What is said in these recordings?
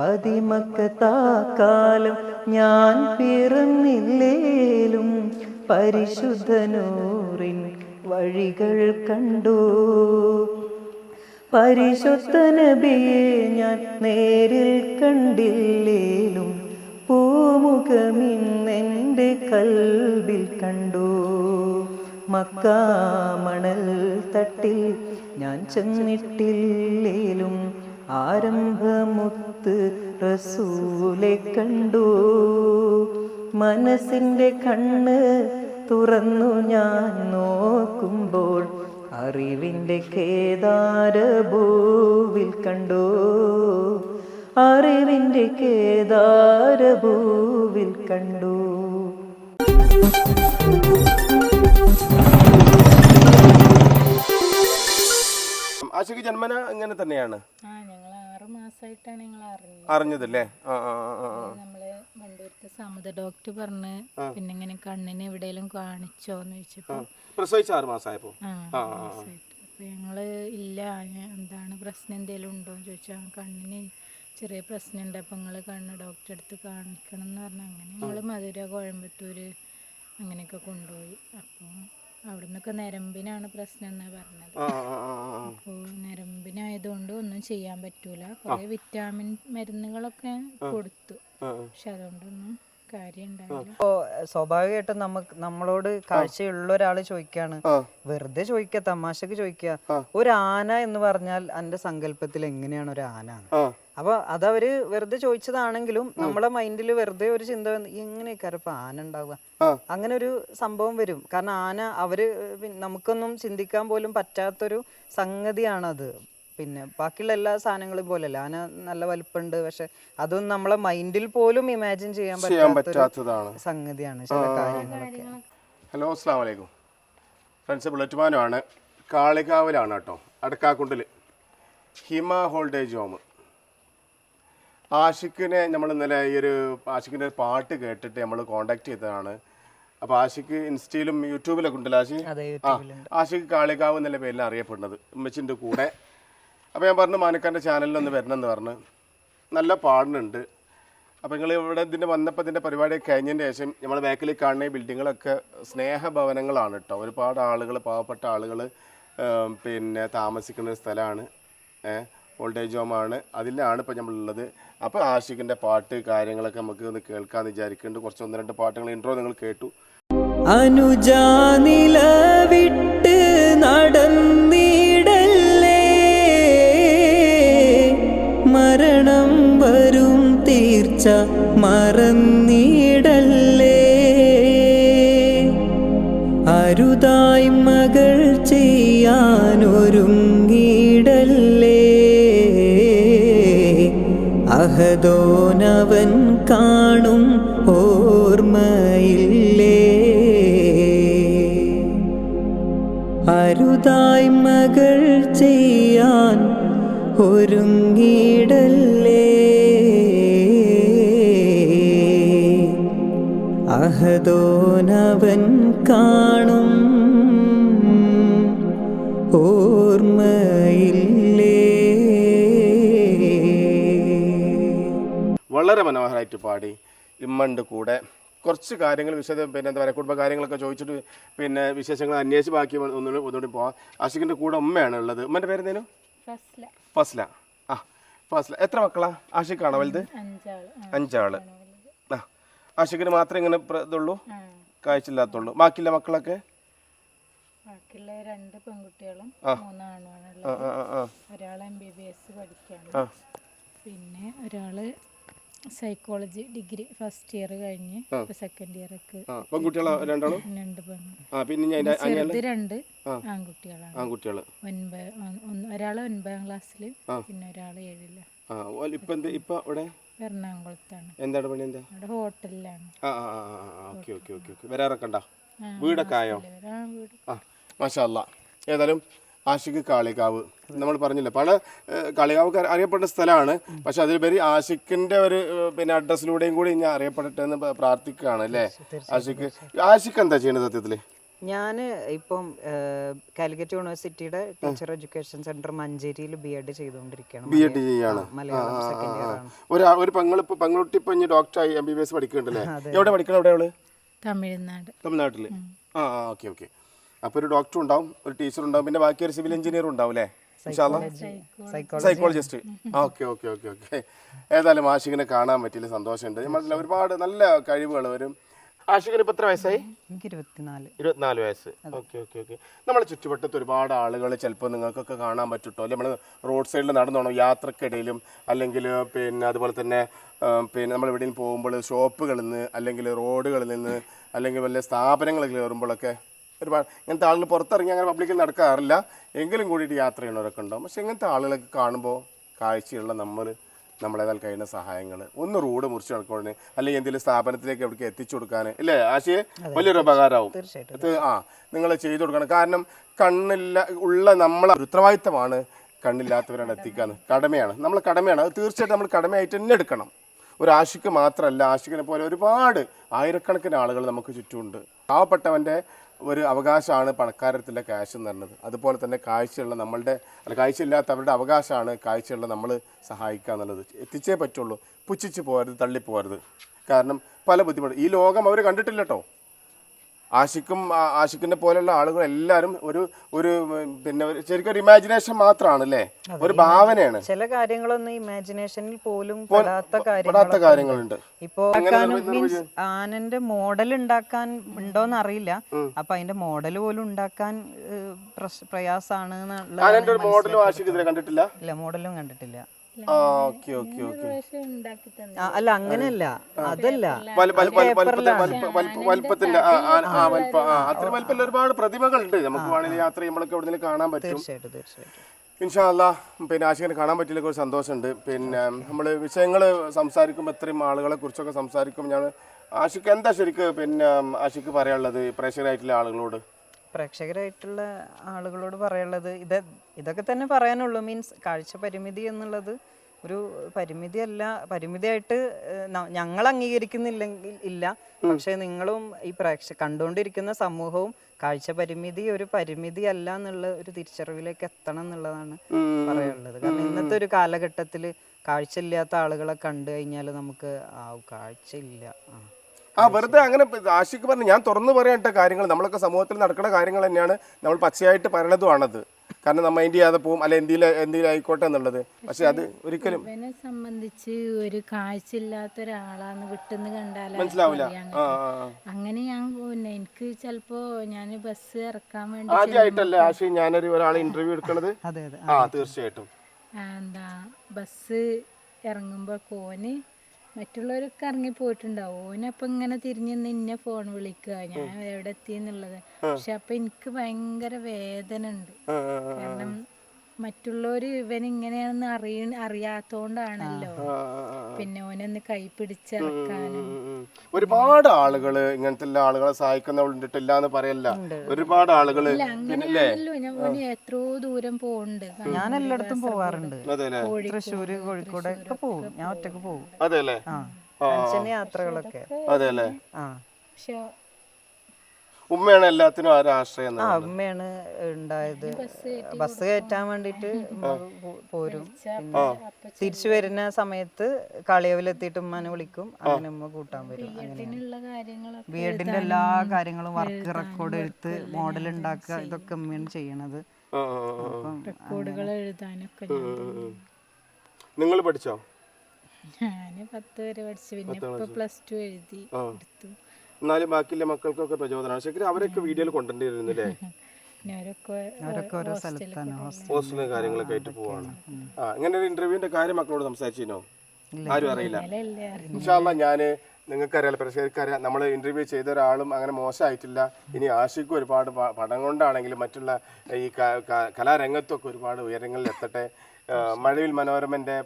പതിമക്കത്താക്കാലം ഞാൻ പിറന്നില്ലേലും പരിശുദ്ധനൂറിൻ വഴികൾ കണ്ടു. പരിശുദ്ധ നബിയെ ഞാൻ നേരിൽ കണ്ടില്ലേലും പൂമുഖമിന്നെന്റെ കൽവിൽ കണ്ടു. മക്കാമണൽ തട്ടിൽ ഞാൻ ചെന്നിട്ടില്ലേലും ആരംഭമുത്ത് റസൂലെ കണ്ടു. മനസ്സിന്റെ കണ്ണ് തുറന്നു ഞാൻ നോക്കുമ്പോൾ അറിവിന്റെ കേദാരഭൂവിൽ കണ്ടു. അറിവിന്റെ കേദാരഭൂവിൽ കണ്ടു. ആശയ്ക്ക് ജന്മന ഇങ്ങനെ തന്നെയാണ്. മാസമായിട്ടാണ് ഞങ്ങൾ അറിഞ്ഞത്. അറിഞ്ഞതല്ലേ? ആ ആ ആ, ആ നമ്മൾ വണ്ടൂരത്തെ സമുദ്ര ഡോക്ടർ പറഞ്ഞ് പിന്നെ ഇങ്ങനെ കണ്ണിന് എവിടെയെങ്കിലും കാണിച്ചോന്ന് ചോദിച്ചപ്പോ പ്രസവിച്ച ആറ് മാസമായപ്പോ ആ മാസമായിട്ട് അപ്പൊ ഞങ്ങൾ ഇല്ല ഞാൻ എന്താണ് പ്രശ്നം എന്തെങ്കിലും ഉണ്ടോ എന്ന് ചോദിച്ചാൽ കണ്ണിന് ചെറിയ പ്രശ്നമുണ്ട് അപ്പൊ നിങ്ങൾ കണ്ണ് ഡോക്ടറെ അടുത്ത് കാണിക്കണം എന്ന് പറഞ്ഞ അങ്ങനെ ഞങ്ങൾ മധുര കോയമ്പത്തൂര് അങ്ങനെയൊക്കെ കൊണ്ടുപോയി. അപ്പോൾ അവിടെ നിന്നൊക്കെ നരമ്പിനാണ് പ്രശ്നം എന്നാ പറഞ്ഞത്. അപ്പോൾ നരമ്പിനായതുകൊണ്ട് ഒന്നും ചെയ്യാൻ പറ്റൂല. കുറേ വിറ്റാമിൻ മരുന്നുകളൊക്കെ കൊടുത്തു. പക്ഷെ അതുകൊണ്ടൊന്നും ഉണ്ടായില്ല സ്വാഭാവികമായിട്ടും നമുക്ക് നമ്മളോട് കാഴ്ചയുള്ള ഒരാൾ ചോദിക്കാണ്. വെറുതെ ചോദിക്ക തമാശക്ക് ചോദിക്ക ഒരു ആന എന്ന് പറഞ്ഞാൽ എന്റെ സങ്കല്പത്തിൽ എങ്ങനെയാണ് ഒരു ആന. അപ്പൊ അതവര് വെറുതെ ചോദിച്ചതാണെങ്കിലും നമ്മളെ മൈൻഡിൽ വെറുതെ ഒരു ചിന്ത വന്ന് എങ്ങനെയൊക്കെ ഇപ്പൊ ആന ഉണ്ടാവുക. അങ്ങനെ ഒരു സംഭവം വരും. കാരണം ആന അവർ നമുക്കൊന്നും ചിന്തിക്കാൻ പോലും പറ്റാത്തൊരു സംഗതിയാണത്. പിന്നെ ബാക്കിയുള്ള എല്ലാ സാധനങ്ങളും പോലെയല്ല. ആന നല്ല വലിപ്പമുണ്ട് പക്ഷെ അതൊന്നും നമ്മളെ മൈൻഡിൽ പോലും ഇമാജിൻ ചെയ്യാൻ പറ്റാത്തതാണ്. സംഗതിയാണ് ചില കാര്യങ്ങളൊക്കെ. ഹലോ അസ്സാം വലൈക്കും ഫ്രണ്ട്സ് ബുള്ളറ്റുമാനുമാണ് കാളികാവിലാണ് കേട്ടോ. അടക്കാക്കുണ്ടിൽ ഹിമ ഹോൾഡേജ് ഹോം. ആഷിഖിനെ നമ്മൾ ഇന്നലെ ഈ ഒരു ആഷിഖിന്റെ പാട്ട് കേട്ടിട്ട് നമ്മൾ കോണ്ടാക്ട് ചെയ്തതാണ്. അപ്പോൾ ആഷിഖ് ഇൻസ്റ്റയിലും യൂട്യൂബിലൊക്കെ ഉണ്ടല്ലോ ആഷി? അതെ ആ ആഷിഖ് കാളികാവ് എന്നുള്ള പേരിൽ അറിയപ്പെടുന്നത്. ഉമ്മച്ചിന്റെ കൂടെ. അപ്പോൾ ഞാൻ പറഞ്ഞു മാനക്കാന്റെ ചാനലിൽ ഒന്ന് വരണമെന്ന് പറഞ്ഞ്. നല്ല പാടുന്നുണ്ട്. അപ്പോൾ നിങ്ങൾ ഇവിടെ ഇതിന്റെ വന്നപ്പോൾ ഇതിന്റെ പരിപാടി കഴിഞ്ഞതിന് ശേഷം നമ്മൾ ബാക്കിൽ കാണുന്ന ബിൽഡിങ്ങുകളൊക്കെ സ്നേഹഭവനങ്ങളാണ് കേട്ടോ ഒരുപാട് ആളുകൾ പാവപ്പെട്ട ആളുകൾ പിന്നെ താമസിക്കുന്ന ഒരു സ്ഥലമാണ് ഓൾഡേജ് ഹോമാണ് അതിലാണ് ഇപ്പോൾ നമ്മളുള്ളത്. അപ്പോൾ ആഷിഖിന്റെ പാട്ട് കാര്യങ്ങളൊക്കെ നമുക്ക് ഒന്ന് കേൾക്കാമെന്ന് വിചാരിക്കുന്നുണ്ട്. കുറച്ച് ഒന്ന് രണ്ട് പാട്ടുകൾ ഇൻട്രോ നിങ്ങൾ കേട്ടു. അനുജാനില വിട്ട് നടന്നിടല്ലേ തീർച്ച മറന്നിടല്ലേ? അരുതായി മകൾ ചെയ്യാനൊരുങ്ങിടല്ലേ അഹദോനവൻ കാണും ഓർമ്മയില്ലേ? അരുതായി മകൾ ചെയ്യാൻ ഒരുങ്ങിടല്ലേ അഹദോനവൻ കാണും. ഓർമ്മയില്ലേ? വളരെ മനോഹരമായിട്ട് പാടി ഇമ്മണ്ട് കൂടെ. കുറച്ച് കാര്യങ്ങൾ വിശദ പിന്നെ എന്താ പറയുക കുടുംബ കാര്യങ്ങളൊക്കെ ചോദിച്ചിട്ട് പിന്നെ വിശേഷങ്ങൾ അന്വേഷിച്ച് ബാക്കി ഒന്നുകൂടി ഒന്നുകൂടി പോവാം. ആഷിഖിന്റെ കൂടെ ഉമ്മയാണ് ഉള്ളത്. ഉമ്മന്റെ പേരെന്തേനു? ഫസ്ല. ഫസ്ല. ആ ഫസ്ല. എത്ര മക്കളാ? ആഷിഖാണോ വലുത്? അഞ്ചാൾ. ആഷിഖിന് മാത്രമേ ഇങ്ങനെ പ്ര- ഇതുള്ളൂ? കാഴ്ചയില്ലാത്തുള്ളൂ. ബാക്കിയുള്ള മക്കളൊക്കെ? ബാക്കിയുള്ള രണ്ട് പെൺകുട്ടികളും മൂന്നാണുമാണുള്ളത് ആ ആ ആ, ആ. ഒരാൾ എം ബി ബി എസ് പഠിക്കുകയാണ്. ആ. പിന്നെ ഒരാൾ സൈക്കോളജി ഡിഗ്രി ഫസ്റ്റ് ഇയർ കഴിഞ്ഞ് സെക്കൻഡ് ഇയർക്ക് ആ. പെൺകുട്ടികളാ? രണ്ടാളും? രണ്ട് പെണ്ണ്. ആ പിന്നെ ഞാൻ അനിയൻ ചെറുത് രണ്ട് ആൺകുട്ടികളാണ്. ആൺകുട്ടികൾ ഒൻപത് ഒന്ന് ഒരാൾ ഒൻപതാം ക്ലാസ്സിൽ പിന്നെ ഒരാൾ ഏഴിൽ. ആ ഓ, ഇപ്പം എന്ത് ഇപ്പം ഇവിടെ എറണാകുളത്താണ്. എന്താണ് പണി എന്താ? അവിടെ ഹോട്ടലിലാണ്. ആ ആ ആ ആ ഓക്കെ ഓക്കെ ഓക്കെ ഓക്കെ. വരാറൊക്കെ ഉണ്ടോ വീടൊക്കെ ആയോ? ആ വീട്. ആ മാഷാ അല്ലാ. ഏതായാലും ആഷിഖ് കാളികാവ് നമ്മൾ പറഞ്ഞില്ല പല കാളികാവ് അറിയപ്പെട്ട സ്ഥലമാണ്. പക്ഷെ അതിലുപരി ആഷിഖിന്റെ ഒരു പിന്നെ അഡ്രസ്സിലൂടെയും കൂടി ഞാൻ അറിയപ്പെടട്ടെ എന്ന് പ്രാർത്ഥിക്കുകയാണ് അല്ലേ? ആഷിഖ് ആഷിഖ് എന്താ ചെയ്യുന്നത് സത്യത്തിൽ? ഞാൻ ഇപ്പം കാലിക്കറ്റ് യൂണിവേഴ്സിറ്റിയുടെ ടീച്ചർ എഡ്യൂക്കേഷൻ സെന്റർ മഞ്ചേരിയിൽ ബി എഡ് ചെയ്തുകൊണ്ടിരിക്കുകയാണ്. ബി എഡ് ചെയ്യാണ്. മലയാളം സെക്കൻഡ് ഇയർ ആണ്. ഒരു ഒരു പെങ്ങൾ ഇപ്പൊ പെങ്ങളുട്ടി ഇപ്പൊ ഇനി ഡോക്ടറായി എം ബി ബി എസ് പഠിക്കുന്നുണ്ടല്ലേ? എവിടെ പഠിക്കണം എവിടെ അവൾ? തമിഴ്നാട്. തമിഴ്നാട്ടിൽ ആ ആ ഓക്കെ ഓക്കെ. അപ്പോൾ ഒരു ഡോക്ടർ ഉണ്ടാവും ഒരു ടീച്ചർ ഉണ്ടാവും പിന്നെ ബാക്കി ഒരു സിവിൽ എഞ്ചിനീയർ ഉണ്ടാവും അല്ലേ? Psychologist okay okay okay okay. ഏതായാലും ആഷിഖിനെ കാണാൻ പറ്റിയില്ല സന്തോഷമുണ്ട്. നമ്മളെ ഒരുപാട് നല്ല കഴിവുകൾ വരും. ആഷിഖിന് ഇപ്പൊ എത്ര വയസ്സായി? എനിക്ക് ഇരുപത്തിനാല് ഇരുപത്തിനാല് വയസ്സ് ഓക്കെ ഓക്കെ ഓക്കെ. നമ്മളെ ചുറ്റുവട്ടത്ത് ഒരുപാട് ആളുകൾ ചിലപ്പോൾ നിങ്ങൾക്കൊക്കെ കാണാൻ പറ്റുട്ടോ? അല്ലെ? നമ്മൾ റോഡ് സൈഡിൽ നടന്നോണം? യാത്രക്കിടയിലും അല്ലെങ്കിൽ പിന്നെ അതുപോലെ തന്നെ പിന്നെ നമ്മൾ എവിടെയും പോകുമ്പോൾ ഷോപ്പുകളിൽ നിന്ന് അല്ലെങ്കിൽ റോഡുകളിൽ നിന്ന് അല്ലെങ്കിൽ വല്ല സ്ഥാപനങ്ങളിൽ കയറുമ്പോഴൊക്കെ ഒരുപാട് ഇങ്ങനത്തെ ആളുകൾ പുറത്തിറങ്ങി അങ്ങനെ പബ്ലിക്കിൽ നടക്കാറില്ല. എങ്കിലും കൂടിയിട്ട് യാത്ര ചെയ്യണവരൊക്കെ ഉണ്ടാവും പക്ഷെ ഇങ്ങനത്തെ ആളുകളൊക്കെ കാണുമ്പോൾ കാഴ്ചയുള്ള നമ്മൾ നമ്മളേതാൽ കഴിയുന്ന സഹായങ്ങൾ ഒന്ന് റോഡ് മുറിച്ച് കിടക്കുവാണ് അല്ലെങ്കിൽ എന്തെങ്കിലും സ്ഥാപനത്തിലേക്ക് എവിടെ എത്തിച്ചു കൊടുക്കാൻ ഇല്ലേ ആശയെ? വലിയൊരു ഉപകാരമാവും. ആ നിങ്ങൾ ചെയ്തു കൊടുക്കണം. കാരണം കണ്ണില്ല ഉള്ള നമ്മളെ ഉത്തരവാദിത്തമാണ് കണ്ണില്ലാത്തവരാണ് എത്തിക്കാന്ന്. കടമയാണ്. നമ്മൾ കടമയാണ്. അത് തീർച്ചയായിട്ടും നമ്മൾ കടമയായിട്ട് തന്നെ എടുക്കണം. ഒരു ആശിക്ക് മാത്രമല്ല ആശിക്കിനെ പോലെ ഒരുപാട് ആയിരക്കണക്കിന് ആളുകൾ നമുക്ക് ചുറ്റുമുണ്ട്. പാവപ്പെട്ടവന്റെ ഒരു അവകാശമാണ് പണക്കാരത്തിലെ ക്യാഷ് എന്ന് പറയുന്നത് അതുപോലെ തന്നെ കാഴ്ചയുള്ള നമ്മളുടെ അല്ല കാഴ്ചയില്ലാത്തവരുടെ അവകാശമാണ് കാഴ്ചയുള്ള നമ്മൾ സഹായിക്കുക എന്നുള്ളത്. എത്തിച്ചേ പറ്റുള്ളൂ. പുച്ഛിച്ച് പോകരുത് തള്ളിപ്പോകരുത്. കാരണം പല ബുദ്ധിമുട്ട് ഈ ലോകം അവർ കണ്ടിട്ടില്ല കേട്ടോ ആഷിക്കും ആഷിക്കിനെ പോലെയുള്ള ആളുകൾ എല്ലാവരും ഒരു ഒരു പിന്നെ ശരിക്കും ഒരു ഇമാജിനേഷൻ മാത്രമാണ് അല്ലേ ഒരു ഭാവനയാണ്. ചില കാര്യങ്ങളൊന്നും ഇമാജിനേഷനിൽ പോലും പെടാത്ത കാര്യങ്ങളുണ്ട്. ഇപ്പോ മീൻസ് ആനന്റെ മോഡൽ ഉണ്ടാക്കാൻ ഉണ്ടോന്ന് അറിയില്ല അപ്പൊ അതിന്റെ മോഡൽ പോലും ഉണ്ടാക്കാൻ പ്രയാസാണ് മോഡലും ആഷിക്ക് കണ്ടിട്ടില്ല? ഇല്ല മോഡലും കണ്ടിട്ടില്ല. അല്ല അങ്ങനെയല്ല. അതല്ല. വലിപ്പത്തിന്റെ അത്ര വലിപ്പമുള്ള ഒരുപാട് പ്രതിമകളുണ്ട് നമുക്ക് വേണമെങ്കിൽ യാത്ര ചെയ്യുമ്പോഴൊക്കെ എവിടെ കാണാൻ പറ്റും. തീർച്ചയായിട്ടും തീർച്ചയായിട്ടും. ഇൻഷാല്ല പിന്നെ ആശികനെ കാണാൻ പറ്റിയില്ല ഒരു സന്തോഷമുണ്ട്. പിന്നെ നമ്മൾ വിഷയങ്ങൾ സംസാരിക്കുമ്പോൾ ഇത്രയും ആളുകളെ കുറിച്ചൊക്കെ സംസാരിക്കുമ്പോൾ ഞാൻ ആഷിക്ക് എന്താ ശരിക്ക് പിന്നെ ആഷിക്ക് പറയാനുള്ളത് പ്രേക്ഷകരായിട്ടുള്ള ആളുകളോട്? പ്രേക്ഷകരായിട്ടുള്ള ആളുകളോട് പറയാനുള്ളത് ഇത് ഇതൊക്കെ തന്നെ പറയാനുള്ളൂ. മീൻസ് കാഴ്ച പരിമിതി എന്നുള്ളത് ഒരു പരിമിതിയല്ല. പരിമിതിയായിട്ട് ഞങ്ങൾ അംഗീകരിക്കുന്നില്ലെങ്കിൽ ഇല്ല. പക്ഷെ നിങ്ങളും ഈ പ്രേക്ഷ കണ്ടുകൊണ്ടിരിക്കുന്ന സമൂഹവും കാഴ്ച പരിമിതി ഒരു പരിമിതി അല്ല എന്നുള്ള ഒരു തിരിച്ചറിവിലേക്ക് എത്തണം എന്നുള്ളതാണ് പറയാനുള്ളത്. കാരണം ഇന്നത്തെ ഒരു കാലഘട്ടത്തിൽ കാഴ്ചയില്ലാത്ത ആളുകളെ കണ്ടു കഴിഞ്ഞാൽ നമുക്ക് ആ കാഴ്ച ഇല്ല ആ. ആ വെറുതെ അങ്ങനെ ആശിക്ക് ആഷിക്ക് പറഞ്ഞു ഞാൻ തുറന്നു പറയട്ടെ കാര്യങ്ങൾ നമ്മളൊക്കെ സമൂഹത്തിൽ നടക്കുന്ന കാര്യങ്ങൾ തന്നെയാണ് നമ്മൾ പച്ചയായിട്ട് പറയണതുമാണത് കാരണം നമ്മൾ മൈൻഡ് ചെയ്യാതെ പോകും അല്ലെ എന്തെങ്കിലും എന്തെങ്കിലും ആയിക്കോട്ടെ എന്നുള്ളത്. പക്ഷെ അത് ഒരിക്കലും ഇവനെ സംബന്ധിച്ച് ഒരു കാഴ്ച ഇല്ലാത്ത ഒരാളാന്ന് വിട്ടെന്ന് കണ്ടാൽ മനസ്സിലാവില്ല. അങ്ങനെ ഞാൻ പിന്നെ എനിക്ക് ചിലപ്പോ ഞാൻ ബസ് ഇറക്കാൻ വേണ്ടി ആദ്യമായിട്ടല്ലേ ആശി ഞാനൊരു ഒരാളെ ഇന്റർവ്യൂ എടുക്കണത്? അതെ അതെ. ആ തീർച്ചയായിട്ടും. എന്താ ബസ് ഇറങ്ങുമ്പോ കോന് മറ്റുള്ളവരൊക്കെ ഇറങ്ങി പോയിട്ടുണ്ടാവും ഓനപ്പം ഇങ്ങനെ തിരിഞ്ഞു നിന്നെ ഫോൺ വിളിക്കുക. ഞാൻ എവിടെ എത്തി എന്നുള്ളത്. പക്ഷെ അപ്പൊ എനിക്ക് ഭയങ്കര വേദന ഉണ്ട്. കാരണം മറ്റുള്ളവർ ഇവൻ ഇങ്ങനെയാണെന്ന് അറിയ അറിയാത്തോണ്ടാണല്ലോ. പിന്നെ ഓനൊന്ന് കൈ പിടിച്ചിറക്കാനും. ഒരുപാട് ആളുകൾ ഇങ്ങനത്തെ എല്ലാ ആളുകളെ സഹായിക്കുന്നവണ്ടിട്ടില്ല എന്ന് പറയല്ല ഒരുപാട് ആളുകൾ ഞാൻ ഓന് എത്രയോ ദൂരം പോകുന്നുണ്ട് ഞാൻ എല്ലായിടത്തും പോവാറുണ്ട്. തൃശ്ശൂര് കോഴിക്കോട് ഒക്കെ പോകും ഞാൻ ഒറ്റയ്ക്ക് പോകും അതെ യാത്രകളൊക്കെ. അതെ അല്ലേ ആ. പക്ഷെ ഉമ്മയാണ് എല്ലാത്തിനും ആ ആശ്രയം ആ. അമ്മയാണ് ഉണ്ടായത്. ബസ് കയറ്റാൻ വേണ്ടിട്ട് പോരും. പിന്നെ തിരിച്ചു വരുന്ന സമയത്ത് കളിയവിലെത്തിയിട്ട് ഉമ്മാനെ വിളിക്കും. അങ്ങനെ ഉമ്മ കൂട്ടാൻ വരും. അങ്ങനെ ബി എഡിന്റെ എല്ലാ കാര്യങ്ങളും വർക്ക് റെക്കോർഡ് എടുത്ത് മോഡൽ ഉണ്ടാക്കുക ഇതൊക്കെ ഉമ്മയാണ് ചെയ്യണത്. റെക്കോർഡുകൾ എഴുതാനൊക്കെ നിങ്ങൾ പഠിച്ചോ? ഞാൻ പത്ത് വരെ പഠിച്ചു. പിന്നെ ഇപ്പൊ പ്ലസ് ടു എഴുതി എടുത്തു. എന്നാലും ബാക്കിയുള്ള മക്കൾക്കൊക്കെ പ്രചോദനമാണ്. ശരിക്കും അവരൊക്കെ വീഡിയോയിൽ കൊണ്ടുവരുന്നില്ലേ പിന്നെ അവരൊക്കെ അവരൊക്കെ ഓരോ സ്ഥലത്താണ് ഹോസ്റ്റൽ ഹോസ്റ്റലും കാര്യങ്ങളൊക്കെ ആയിട്ട് പോവാണ്. ആ ഇങ്ങനെ ഒരു ഇന്റർവ്യൂവിന്റെ കാര്യം മക്കളോട് സംസാരിച്ചിനോ ആരും അറിയില്ല. ഇൻഷാല്ല ഞാൻ നിങ്ങൾക്കറിയാലോ പ്രേക്ഷകർക്കറിയാം നമ്മൾ ഇന്റർവ്യൂ ചെയ്ത ഒരാളും അങ്ങനെ മോശമായിട്ടില്ല. ഇനി ആഷിക്കും ഒരുപാട് പടം കൊണ്ടാണെങ്കിലും മറ്റുള്ള ഈ കലാരംഗത്തൊക്കെ ഒരുപാട് ഉയരങ്ങളിൽ എത്തട്ടെ. മഴവിൽ മനോരമന്റെ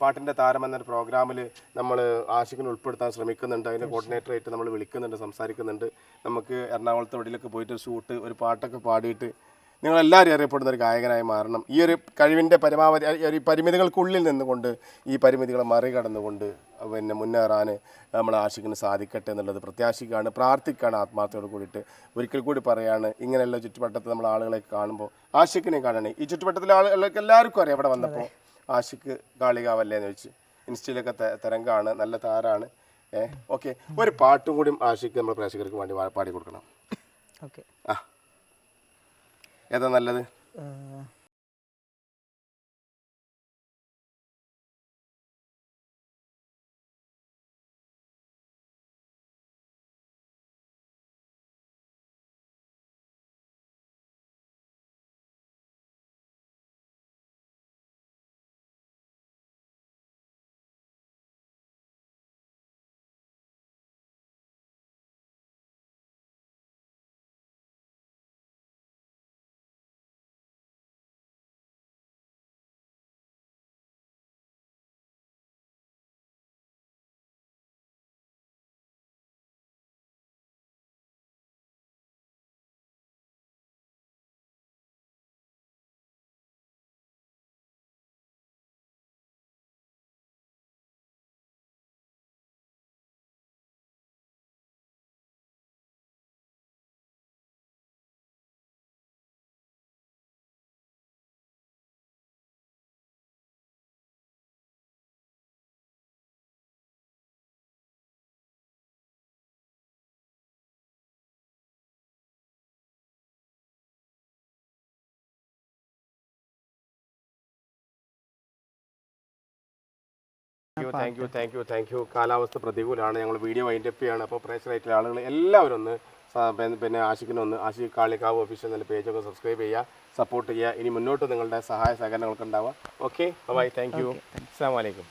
പാട്ടിന്റെ താരം എന്നൊരു പ്രോഗ്രാമിൽ നമ്മൾ ആശിക്കിനെ ഉൾപ്പെടുത്താൻ ശ്രമിക്കുന്നുണ്ട്. അതിന്റെ കോർഡിനേറ്ററായിട്ട് നമ്മൾ വിളിക്കുന്നുണ്ട് സംസാരിക്കുന്നുണ്ട്. നമുക്ക് എറണാകുളത്ത് എവിടെയൊക്കെ പോയിട്ട് ഷൂട്ട് ഒരു പാട്ടൊക്കെ പാടിയിട്ട് നിങ്ങളെല്ലാവരും അറിയപ്പെടുന്ന ഒരു ഗായകനായി മാറണം. ഈ ഒരു കഴിവിന്റെ പരമാവധി ഈ ഒരു പരിമിതികൾക്കുള്ളിൽ നിന്നുകൊണ്ട് ഈ പരിമിതികളെ മറികടന്നുകൊണ്ട് പിന്നെ മുന്നേറാൻ നമ്മൾ ആശിക്കിന് സാധിക്കട്ടെ എന്നുള്ളത് പ്രത്യാശിക്കുകയാണ് പ്രാർത്ഥിക്കുകയാണ് ആത്മാർത്ഥയോട് കൂടിയിട്ട്. ഒരിക്കൽ കൂടി പറയാണ് ഇങ്ങനെയുള്ള ചുറ്റുവട്ടത്ത് നമ്മൾ ആളുകളെ കാണുമ്പോൾ ആശിക്കിനെ കാണണേ. ഈ ചുറ്റുവട്ടത്തിലെ ആളുകൾക്ക് എല്ലാവർക്കും അറിയാം അവിടെ വന്നപ്പോൾ ആശിക്ക് കാളികാവല്ലേ എന്ന് വെച്ച്. ഇൻസ്റ്റയിലൊക്കെ തരംഗാണ് തരംഗമാണ് നല്ല താരാണ്. ഏഹ് ഓക്കെ. ഒരു പാട്ടും കൂടി ആശിക്ക് നമ്മൾ പ്രേക്ഷകർക്ക് വേണ്ടി പാടി കൊടുക്കണം. ഓക്കെ. ആ. ഏതാ നല്ലത്? Thank you thank you thank you കാലാവസ്ഥ പ്രതികൂലമാണ് ഞങ്ങൾ വീഡിയോ വൈൻഡപ്പ് ചെയ്യാണ്. അപ്പോൾ പ്രേക്ഷകരായിട്ടുള്ള ആളുകൾ എല്ലാവരും ഒന്ന് പിന്നെ- ആശിക്കുന്നൊന്ന് ആശിക്കിനൊന്ന് ആശിക് കാളിക്കാവ് ഒഫീഷ്യൽ എന്ന പേജൊക്കെ സബ്സ്ക്രൈബ് ചെയ്യുക സപ്പോർട്ട് ചെയ്യുക. ഇനി മുന്നോട്ട് നിങ്ങളുടെ സഹായ സഹകരണങ്ങൾക്ക് ഉണ്ടാവുക. ഓക്കെ ബൈ താങ്ക് യു അസ്സാം വലൈക്കും